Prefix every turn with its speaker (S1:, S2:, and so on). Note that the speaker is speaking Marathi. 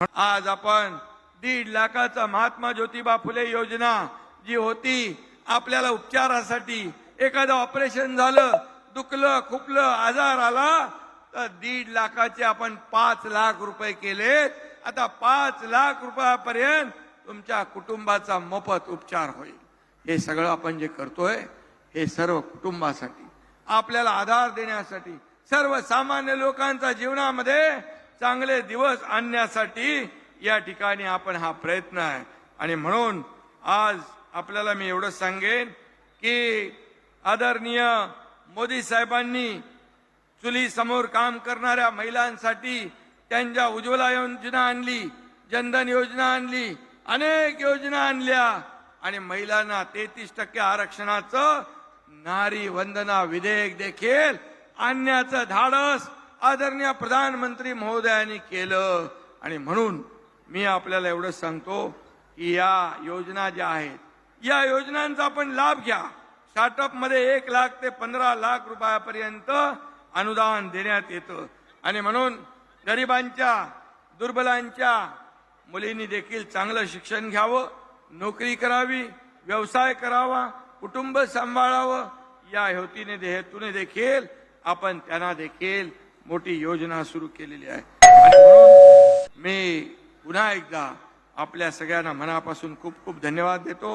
S1: आज आपण दीड लाखाचा महात्मा ज्योतिबा फुले योजना जी होती आपल्याला उपचारासाठी एखादं ऑपरेशन झालं दुखलं खुपलं आजार आला तर दीड लाखाचे आपण पाच लाख रुपये केले. आता पाच लाख रुपयापर्यंत तुमच्या कुटुंबाचा मोफत उपचार होईल. हे सगळं आपण जे करतोय हे सर्व कुटुंबासाठी आपल्याला आधार देण्यासाठी सर्वसामान्य लोकांच्या जीवनामध्ये चांगले दिवस आणण्यासाठी या ठिकाणी आपण हा प्रयत्न आहे. आणि म्हणून आज आपल्याला मी एवढं सांगेन की आदरणीय मोदी साहेबांनी चुलीसमोर काम करणाऱ्या महिलांसाठी त्यांच्या उज्ज्वला योजना आणली जनधन योजना आणली अनेक योजना आणल्या. आणि महिलांना तेहतीस टक्के आरक्षणाचं नारी वंदना विधेयक देखील आणण्याचं धाडस आदरणीय प्रधानमंत्री महोदयांनी केलं. आणि म्हणून मी आपल्याला एवढं सांगतो की या योजना ज्या आहेत या योजनांचा आपण लाभ घ्या. स्टार्टअपमध्ये एक लाख ते पंधरा लाख रुपयापर्यंत अनुदान देण्यात येतं. आणि म्हणून गरिबांच्या दुर्बलांच्या मुलींनी देखील चांगलं शिक्षण घ्यावं नोकरी करावी व्यवसाय करावा कुटुंब सांभाळावं. या हेतूने हेतूने देखील आपण त्यांना देखील मोठी योजना सुरू केलेली आहे. आणि म्हणून मी पुन्हा एकदा आपल्या सगळ्यांना मनापासून खूप खूप धन्यवाद देतो.